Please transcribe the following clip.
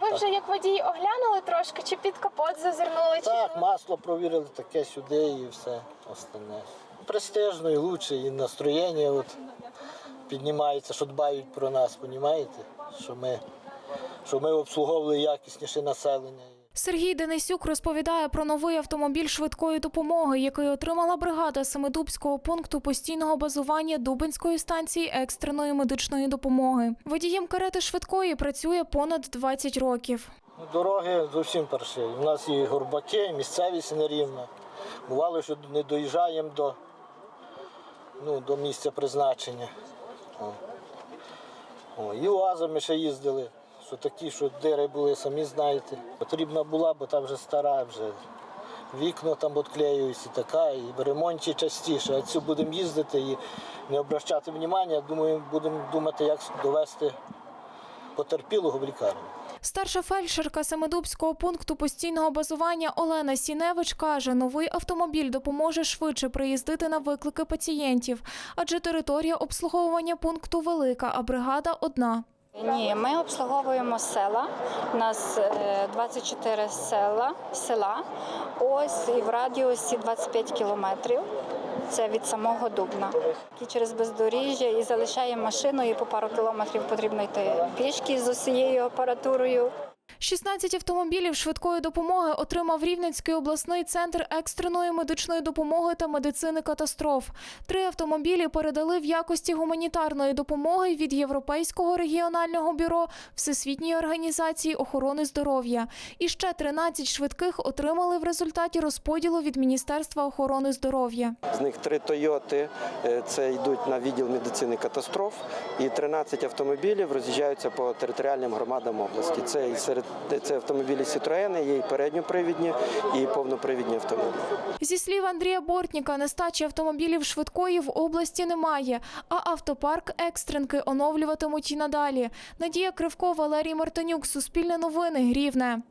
Ви вже як водій оглянули трошки, чи під капот зазирнули? Чи Так, масло провірили таке сюди і все остальне. Престижно і лучше, і настроєння от піднімається, що дбають про нас, розумієте? Що ми, що ми обслуговували якісніше населення. Сергій Денисюк розповідає про новий автомобіль швидкої допомоги, який отримала бригада Семидубського пункту постійного базування Дубинської станції екстреної медичної допомоги. Водієм карети швидкої працює понад 20 років. Ну, Дороги зовсім паршиві. У нас і горбаки, і місцевість нерівна. Бувало, що не доїжджаємо до, ну, до місця призначення. О. О, і УАЗами ще їздили, що такі, що дири були, самі знаєте. Потрібна була, бо там вже стара, вже вікна там відклеюються, така, і в ремонті частіше. А цю будемо їздити і не обращати уваги, думаю, будемо думати, як довести потерпілого в лікарню. Старша фельдшерка Семидубського пункту постійного базування Олена Сіневич каже, новий автомобіль допоможе швидше приїздити на виклики пацієнтів, адже територія обслуговування пункту велика, а бригада одна. Ні, ми обслуговуємо села. У нас е, 24 села, села. Ось і в радіусі 25 кілометрів. Це від самого Дубна. І через бездоріжжя і залишаємо машину, і по пару кілометрів потрібно йти пішки з усією апаратурою. 16 автомобілів швидкої допомоги отримав Рівненський обласний центр екстреної медичної допомоги та медицини катастроф. Три автомобілі передали в якості гуманітарної допомоги від Європейського регіонального бюро Всесвітньої організації охорони здоров'я. І ще 13 швидких отримали в результаті розподілу від Міністерства охорони здоров'я. З них три Тойоти е, це йдуть на відділ медицини катастроф, і 13 автомобілів роз'їжджаються по територіальним громадам області. Це і серед це автомобілі Citroen, є і передньопривідні, і повнопривідні автомобілі. Зі слів Андрія Бортніка, нестачі автомобілів швидкої в області немає, а автопарк екстренки оновлюватимуть і надалі. Надія Кривко, Валерій Мартинюк, Суспільне новини, Рівне.